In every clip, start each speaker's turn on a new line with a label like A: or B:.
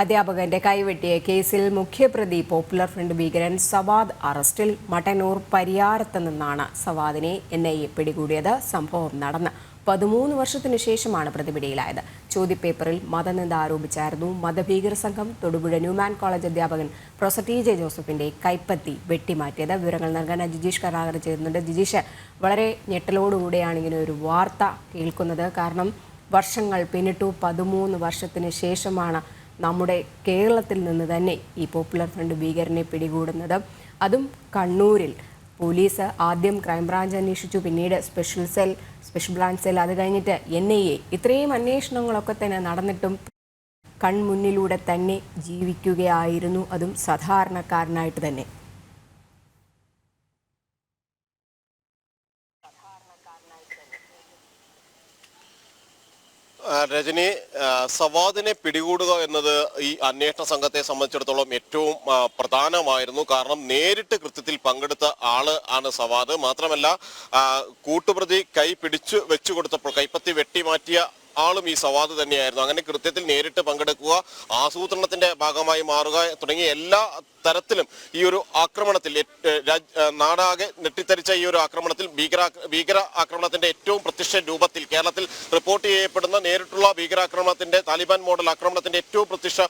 A: അധ്യാപകന്റെ കൈവെട്ടിയ കേസിൽ മുഖ്യപ്രതി പോപ്പുലർ ഫ്രണ്ട് ഭീകരൻ സവാദ് അറസ്റ്റിൽ മട്ടന്നൂർ പരിയാരത്ത് നിന്നാണ് സവാദിനെ എൻ ഐ എ പിടികൂടിയത്. സംഭവം നടന്ന് പതിമൂന്ന് വർഷത്തിനു ശേഷമാണ് പ്രതിപിടിയിലായത്. ചോദ്യപേപ്പറിൽ മതനിന്ദ ആരോപിച്ചായിരുന്നു മതഭീകര സംഘം തൊടുപുഴ ന്യൂമാൻ കോളേജ് അധ്യാപകൻ പ്രൊഫസർ ടി ജെ ജോസഫിന്റെ കൈപ്പത്തി വെട്ടിമാറ്റിയത്. വിവരങ്ങൾ നൽകാൻ ജിജീഷ് കരാകർ ചേരുന്നുണ്ട് ജിജീഷ് വളരെ ഞെട്ടലോടുകൂടിയാണ് ഇങ്ങനെ ഒരു വാർത്ത കേൾക്കുന്നത്. കാരണം വർഷങ്ങൾ പിന്നിട്ടു പതിമൂന്ന് വർഷത്തിന് ശേഷമാണ് നമ്മുടെ കേരളത്തിൽ നിന്ന് തന്നെ ഈ പോപ്പുലർ ഫ്രണ്ട് ഭീകരനെ പിടികൂടുന്നത്. അതും കണ്ണൂരിൽ. പോലീസ് ആദ്യം ക്രൈംബ്രാഞ്ച് അന്വേഷിച്ചു. പിന്നീട് special cell special branch cell അത് കഴിഞ്ഞിട്ട് എൻ ഐ എ ഇത്രയും അന്വേഷണങ്ങളൊക്കെ തന്നെ നടന്നിട്ടും കൺമുന്നിലൂടെ തന്നെ ജീവിക്കുകയായിരുന്നു. അതും സാധാരണക്കാരനായിട്ട് തന്നെ.
B: രജനി സവാദിനെ പിടികൂടുക എന്നത് ഈ അന്വേഷണ സംഘത്തെ സംബന്ധിച്ചിടത്തോളം ഏറ്റവും പ്രധാനമായിരുന്നു. കാരണം നേരിട്ട് കൃത്യത്തിൽ പങ്കെടുത്ത ആൾ ആണ് സവാദ്. മാത്രമല്ല കൂട്ടുപ്രതി കൈ പിടിച്ചു വെച്ചു കൊടുത്തപ്പോൾ കൈപ്പത്തി വെട്ടിമാറ്റിയ ആളും ഈ സവാദ് തന്നെയായിരുന്നു. അങ്ങനെ കൃത്യത്തിൽ നേരിട്ട് പങ്കെടുക്കുക ആസൂത്രണത്തിന്റെ ഭാഗമായി മാറുക തുടങ്ങിയ എല്ലാ തരത്തിലും ഈ ഒരു ആക്രമണത്തിൽ നാടാകെ നെട്ടിത്തരിച്ച ഈ ഒരു ആക്രമണത്തിൽ ഭീകര ഭീകര ആക്രമണത്തിന്റെ ഏറ്റവും പ്രത്യക്ഷ രൂപത്തിൽ കേരളത്തിൽ റിപ്പോർട്ട് ചെയ്യപ്പെടുന്ന നേരിട്ടുള്ള ഭീകരാക്രമണത്തിന്റെ താലിബാൻ മോഡൽ ആക്രമണത്തിന്റെ ഏറ്റവും പ്രത്യക്ഷ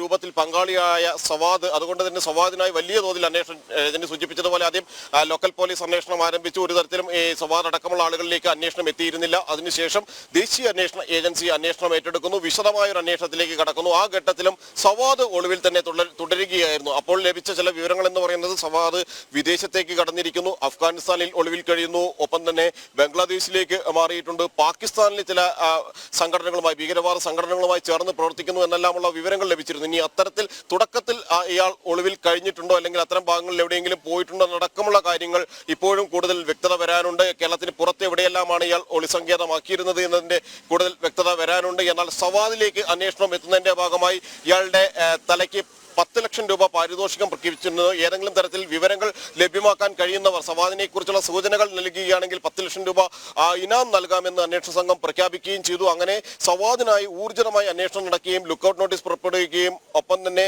B: രൂപത്തിൽ പങ്കാളിയായ സവാദ് അതുകൊണ്ട് തന്നെ സവാദിനായി വലിയ തോതിൽ അന്വേഷണം ഇതിന് സൂചിപ്പിച്ചതുപോലെ ആദ്യം ലോക്കൽ പോലീസ് അന്വേഷണം ആരംഭിച്ചു. ഒരു തരത്തിലും ഈ സവാദ് അടക്കമുള്ള ആളുകളിലേക്ക് അന്വേഷണം എത്തിയിരുന്നില്ല. അതിനുശേഷം ദേശീയ അന്വേഷണ ഏജൻസി അന്വേഷണം ഏറ്റെടുക്കുന്നു. വിശദമായ ഒരു അന്വേഷണത്തിലേക്ക് കടക്കുന്നു. ആ ഘട്ടത്തിലും സവാദ് ഒളിവിൽ തന്നെ തുടരുകയായിരുന്നു. അപ്പോൾ ലഭിച്ച ചില വിവരങ്ങൾ എന്ന് പറയുന്നത് സവാദ് വിദേശത്തേക്ക് കടന്നിരിക്കുന്നു. അഫ്ഗാനിസ്ഥാനിൽ ഒളിവിൽ കഴിയുന്നു. ഒപ്പം തന്നെ ബംഗ്ലാദേശിലേക്ക് മാറിയിട്ടുണ്ട്. പാകിസ്ഥാനിലെ ചില സംഘടനകളുമായി ഭീകരവാദ സംഘടനകളുമായി ചേർന്ന് പ്രവർത്തിക്കുന്നു എന്നെല്ലാമുള്ള വിവരങ്ങൾ ലഭിച്ചിരുന്നു. ഇനി അത്തരത്തിൽ തുടക്കത്തിൽ ഇയാൾ ഒളിവിൽ കഴിഞ്ഞിട്ടുണ്ടോ? അല്ലെങ്കിൽ അത്തരം ഭാഗങ്ങളിൽ എവിടെയെങ്കിലും പോയിട്ടുണ്ടോ? എന്നടക്കമുള്ള കാര്യങ്ങൾ ഇപ്പോഴും കൂടുതൽ വ്യക്തത വരാനുണ്ട്. കേരളത്തിന് പുറത്ത് എവിടെയെല്ലാമാണ് ഇയാൾ ഒളിസങ്കേതമാക്കിയിരുന്നത് എന്നതിന്റെ കൂടുതൽ വ്യക്തത വരാനുണ്ട്. എന്നാൽ സവാദിലേക്ക് അന്വേഷണം എത്തുന്നതിന്റെ ഭാഗമായി ഇയാളുടെ തലയ്ക്ക് പത്ത് ലക്ഷം രൂപ പാരിതോഷികം പ്രഖ്യാപിച്ചിരുന്നത് ഏതെങ്കിലും തരത്തിൽ വിവരങ്ങൾ ലഭ്യമാക്കാൻ കഴിയുന്നവർ സവാദിനെ കുറിച്ചുള്ള സൂചനകൾ നൽകുകയാണെങ്കിൽ പത്ത് ലക്ഷം രൂപ ഇനാം നൽകാമെന്ന് അന്വേഷണ സംഘം പ്രഖ്യാപിക്കുകയും ചെയ്തു. അങ്ങനെ സവാദിനായി ഊർജിതമായി അന്വേഷണം നടക്കുകയും ലുക്കൌട്ട് നോട്ടീസ് പുറപ്പെടുവിക്കുകയും ഒപ്പം തന്നെ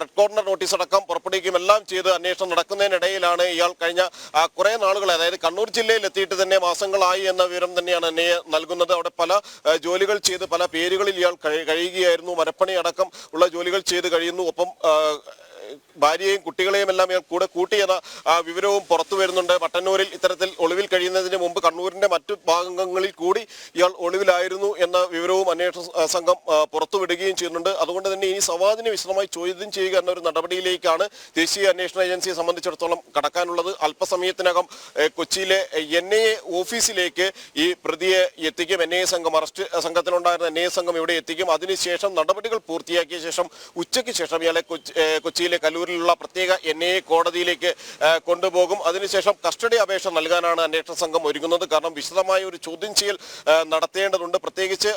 B: റെഡ് കോർണർ നോട്ടീസ് അടക്കം പുറപ്പെടുവിക്കുകയും എല്ലാം ചെയ്ത് അന്വേഷണം നടക്കുന്നതിനിടയിലാണ് ഇയാൾ കഴിഞ്ഞ കുറേ നാളുകൾ അതായത് കണ്ണൂർ ജില്ലയിൽ എത്തിയിട്ട് തന്നെ മാസങ്ങളായി എന്ന വിവരം തന്നെയാണ് എന്നെ നൽകുന്നത്. അവിടെ പല ജോലികൾ ചെയ്ത് പല പേരുകളിൽ ഇയാൾ കഴിയുകയായിരുന്നു. മരപ്പണി അടക്കം ഉള്ള ജോലികൾ ചെയ്ത് കഴിയുന്നു. ഒപ്പം ഭാര്യയെയും കുട്ടികളെയും എല്ലാം കൂടെ കൂട്ടിയെന്ന വിവരവും പുറത്തു വരുന്നുണ്ട്. മട്ടന്നൂരിൽ ഇത്തരത്തിൽ ഒളിവിൽ കഴിയുന്നതിന് മുമ്പ് കണ്ണൂരിന്റെ മറ്റു ഭാഗങ്ങളിൽ കൂടി ഒളിവിലായിരുന്നു എന്ന വിവരവും അന്വേഷണ സംഘം പുറത്തുവിടുകയും ചെയ്യുന്നുണ്ട്. അതുകൊണ്ട് തന്നെ ഇനി സവാദിനെ വിശദമായി ചോദ്യം ചെയ്യുക എന്നൊരു നടപടിയിലേക്കാണ് ദേശീയ അന്വേഷണ ഏജൻസിയെ സംബന്ധിച്ചിടത്തോളം കടക്കാനുള്ളത്. അല്പസമയത്തിനകം കൊച്ചിയിലെ എൻ ഓഫീസിലേക്ക് ഈ പ്രതിയെ എത്തിക്കും. എൻ സംഘം അറസ്റ്റ് സംഘത്തിലുണ്ടായിരുന്ന എൻ സംഘം ഇവിടെ എത്തിക്കും. അതിനുശേഷം നടപടികൾ പൂർത്തിയാക്കിയ ശേഷം ഉച്ചയ്ക്ക് ശേഷം ഇയാളെ കൊച്ചിയിലെ കല്ലൂരിലുള്ള പ്രത്യേക എൻ കോടതിയിലേക്ക് കൊണ്ടുപോകും. അതിനുശേഷം കസ്റ്റഡി അപേക്ഷ നൽകാനാണ് അന്വേഷണ സംഘം ഒരുങ്ങുന്നത്. കാരണം വിശദമായ ഒരു ചോദ്യം ചെയ്യൽ ഏ, നടത്തേണ്ടതുണ്ട് പ്രത്യേകിച്ച്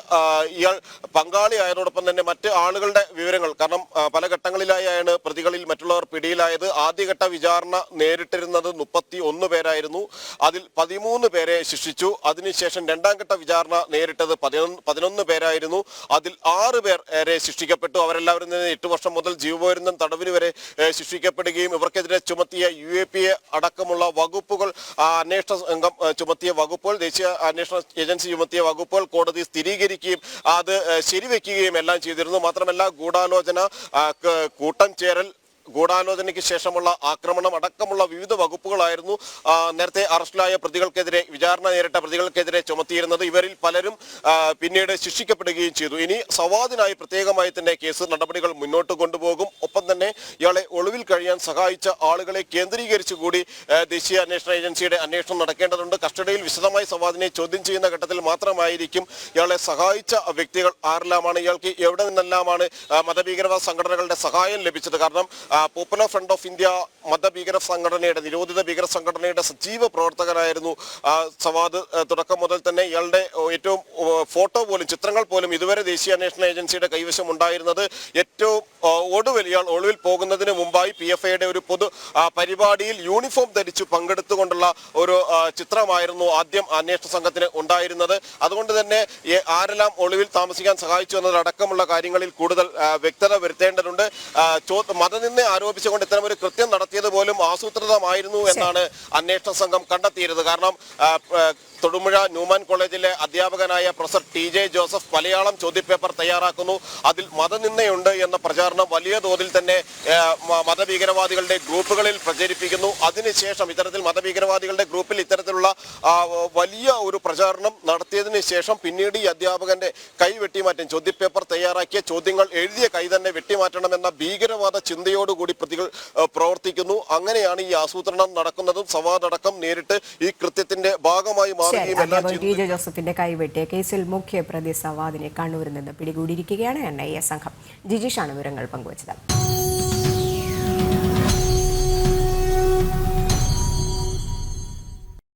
B: ഇയാൾ പങ്കാളിയായതോടൊപ്പം തന്നെ മറ്റ് ആളുകളുടെ വിവരങ്ങൾ കാരണം പല ഘട്ടങ്ങളിലായാണ് പ്രതികളിൽ മറ്റുള്ളവർ പിടിയിലായത്. ആദ്യഘട്ട വിചാരണ നേരിട്ടിരുന്നത് മുപ്പത്തി ഒന്ന് പേരായിരുന്നു. അതിൽ പതിമൂന്ന് പേരെ ശിക്ഷിച്ചു. അതിനുശേഷം രണ്ടാം ഘട്ട വിചാരണ നേരിട്ടത് പതിനൊന്ന് പേരായിരുന്നു. അതിൽ ആറ് പേർ ശിക്ഷിക്കപ്പെട്ടു. അവരെല്ലാവരും തന്നെ എട്ട് വർഷം മുതൽ ജീവപര്യന്തം തടവിന് വരെ ശിക്ഷിക്കപ്പെടുകയും ഇവർക്കെതിരെ ചുമത്തിയ യു എ പി എ അടക്കമുള്ള വകുപ്പുകൾ അന്വേഷണ സംഘം ചുമത്തിയ വകുപ്പുകൾ ദേശീയ അന്വേഷണ ഏജൻസി ചുമത്തിയ വകുപ്പുകൾ കോടതി സ്ഥിരീകരിക്കുകയും അത് ശരിവെക്കുകയും എല്ലാം ചെയ്തിരുന്നു. മാത്രമല്ല ഗൂഢാലോചന കൂട്ടം ചേരൽ ഗൂഢാലോചനയ്ക്ക് ശേഷമുള്ള ആക്രമണം അടക്കമുള്ള വിവിധ വകുപ്പുകളായിരുന്നു നേരത്തെ അറസ്റ്റിലായ പ്രതികൾക്കെതിരെ വിചാരണ നേരിട്ട പ്രതികൾക്കെതിരെ ചുമത്തിയിരുന്നത്. ഇവരിൽ പലരും പിന്നീട് ശിക്ഷിക്കപ്പെടുകയും ചെയ്തു. ഇനി സവാദിനായി പ്രത്യേകമായി തന്നെ കേസ് നടപടികൾ മുന്നോട്ട് കൊണ്ടുപോകും. ഒപ്പം തന്നെ ഇയാളെ ഒളിവിൽ കഴിയാൻ സഹായിച്ച ആളുകളെ കേന്ദ്രീകരിച്ചു കൂടി ദേശീയ അന്വേഷണ ഏജൻസിയുടെ അന്വേഷണം നടക്കേണ്ടതുണ്ട്. കസ്റ്റഡിയിൽ വിശദമായി സവാദിനെ ചോദ്യം ചെയ്യുന്ന ഘട്ടത്തിൽ മാത്രമായിരിക്കും ഇയാളെ സഹായിച്ച വ്യക്തികൾ ആരെല്ലാമാണ് ഇയാൾക്ക് എവിടെ നിന്നെല്ലാമാണ് മതഭീകരവാദ സംഘടനകളുടെ സഹായം ലഭിച്ചത്? കാരണം പോപ്പുലർ ഫ്രണ്ട് ഓഫ് ഇന്ത്യ മതഭീകര സംഘടനയുടെ നിരോധിത ഭീകര സംഘടനയുടെ സജീവ പ്രവർത്തകനായിരുന്നു സവാദ് തുടക്കം മുതൽ തന്നെ ഇയാളുടെ ഏറ്റവും ഫോട്ടോ പോലും ചിത്രങ്ങൾ പോലും ഇതുവരെ ദേശീയ അന്വേഷണ ഏജൻസിയുടെ കൈവശം ഉണ്ടായിരുന്നത് ഏറ്റവും ഒടുവിൽ ഇയാൾ ഒളിവിൽ പോകുന്നതിന് മുമ്പായി പി എഫ് ഐയുടെ ഒരു പൊതു പരിപാടിയിൽ യൂണിഫോം ധരിച്ചു പങ്കെടുത്തുകൊണ്ടുള്ള ഒരു ചിത്രമായിരുന്നു ആദ്യം അന്വേഷണ സംഘത്തിന് ഉണ്ടായിരുന്നത്. അതുകൊണ്ട് തന്നെ ആരെല്ലാം ഒളിവിൽ താമസിക്കാൻ സഹായിച്ചു എന്നതടക്കമുള്ള കാര്യങ്ങളിൽ കൂടുതൽ വ്യക്തത വരുത്തേണ്ടതുണ്ട്. മതനിന്ന് ആരോപിച്ചുകൊണ്ട് ഇത്തരം ഒരു കൃത്യം നടത്തിയത് പോലും ആസൂത്രിതമായിരുന്നു എന്നാണ് അന്വേഷണ സംഘം കണ്ടെത്തിയിരുന്നത്. കാരണം തൊടുപുഴ ന്യൂമാൻ കോളേജിലെ അധ്യാപകനായ professor T J Joseph Malayalam ചോദ്യപേപ്പർ തയ്യാറാക്കുന്നു. അതിൽ മതനിന്ദയുണ്ട് എന്ന പ്രചാരണം വലിയ തോതിൽ തന്നെ മതഭീകരവാദികളുടെ ഗ്രൂപ്പുകളിൽ പ്രചരിപ്പിക്കുന്നു. അതിനുശേഷം ഇത്തരത്തിൽ മതഭീകരവാദികളുടെ ഗ്രൂപ്പിൽ ഇത്തരത്തിലുള്ള വലിയ ഒരു പ്രചാരണം നടത്തിയതിന് ശേഷം പിന്നീട് ഈ അധ്യാപകന്റെ കൈ വെട്ടിമാറ്റം ചോദ്യപേപ്പർ തയ്യാറാക്കിയ ചോദ്യങ്ങൾ എഴുതിയ കൈ തന്നെ വെട്ടിമാറ്റണമെന്ന ഭീകരവാദ ചിന്തയോടുകൂടി പ്രതികൾ പ്രവർത്തിക്കുന്നു. അങ്ങനെയാണ് ഈ ആസൂത്രണം നടക്കുന്നതും സവാദടക്കം നേരിട്ട് ഈ കൃത്യത്തിന്റെ ഭാഗമായി മാറുകയും
A: ജോസഫിന്റെ കൈവെട്ടിയ കേസിൽ മുഖ്യ പ്രതി സവാദിനെ കണ്ണൂരിൽ നിന്ന് പിടികൂടിയിരിക്കുകയാണ് എൻ ഐ എ സംഘം. ജിജിഷാണ് വിവരങ്ങൾ പങ്കുവച്ചത്.